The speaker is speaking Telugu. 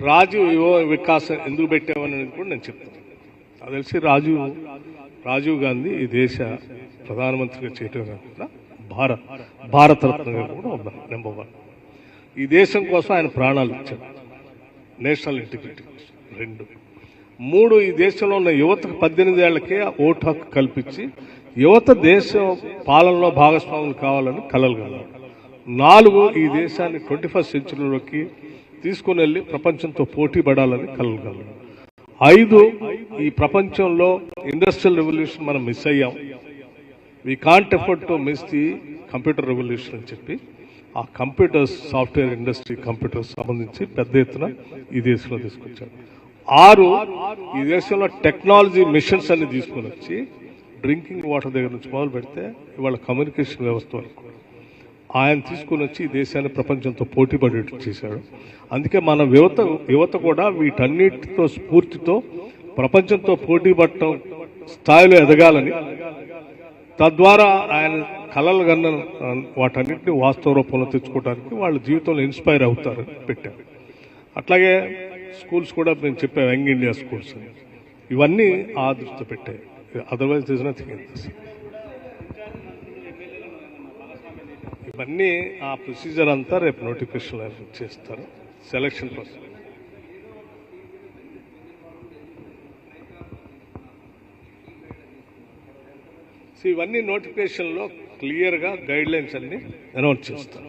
రాజీవ్ యువ వికాస్ ఎందుకు పెట్టామని కూడా నేను చెప్తాను. నాకు తెలిసి రాజీవ్ రాజీవ్ గాంధీ ఈ దేశ ప్రధానమంత్రిగా చేయటం కాకుండా భారత్ భారతరత్నగా కూడా ఉన్నారు నెంబర్ వన్. ఈ దేశం కోసం ఆయన ప్రాణాలు ఇచ్చారు. నేషనల్ ఇంటిగ్రిటీ కోసం రెండు. మూడు ఈ దేశంలో ఉన్న యువతకు పద్దెనిమిది ఏళ్ళకే ఓటు హక్కు కల్పించి యువత దేశం పాలనలో భాగస్వాములు కావాలని కలలు కన్నారు నాలుగు ఈ దేశాన్ని ట్వంటీ ఫస్ట్ సెంచురీలోకి తీసుకుని వెళ్ళి ప్రపంచంతో పోటీ పడాలని కలలు ఐదు ఈ ప్రపంచంలో ఇండస్ట్రియల్ రెవల్యూషన్ మనం మిస్ అయ్యాం. We can't afford to miss the computer revolution అని చెప్పి ఆ కంప్యూటర్స్ సాఫ్ట్వేర్ ఇండస్ట్రీ కంప్యూటర్స్ సంబంధించి పెద్ద ఎత్తున ఈ దేశంలో తీసుకొచ్చారు ఆరు ఈ దేశంలో టెక్నాలజీ మిషన్స్ అన్ని తీసుకొని వచ్చి డ్రింకింగ్ వాటర్ దగ్గర నుంచి మొదలు పెడితే ఇవాళ కమ్యూనికేషన్ వ్యవస్థ వరకు. ఆయన తీసుకుని వచ్చి ఈ దేశాన్ని ప్రపంచంతో పోటీ పడేట్టు చేశాడు. అందుకే మన యువత యువత కూడా వీటన్నిటితో స్ఫూర్తితో ప్రపంచంతో పోటీ పడటం స్థాయిలో ఎదగాలని తద్వారా ఆయన కళలు కన్న వాటన్నిటిని వాస్తవ రూపంలో తెచ్చుకోవడానికి వాళ్ళ జీవితంలో ఇన్స్పైర్ అవుతారు పెట్టారు. అట్లాగే స్కూల్స్ కూడా మేము చెప్పాం యంగ్ ఇండియా స్కూల్స్ ఇవన్నీ ఆ దృష్టి పెట్టాయి. అదర్వైజ్ దిస్ నథింగ్ ఇవన్నీ ఆ ప్రొసీజర్ అంతా రేపు నోటిఫికేషన్ చేస్తారు. సెలక్షన్ ప్రాసెస్ సో ఇవన్నీ నోటిఫికేషన్లో క్లియర్గా గైడ్ లైన్స్ అన్ని అనౌన్స్ చేస్తారు.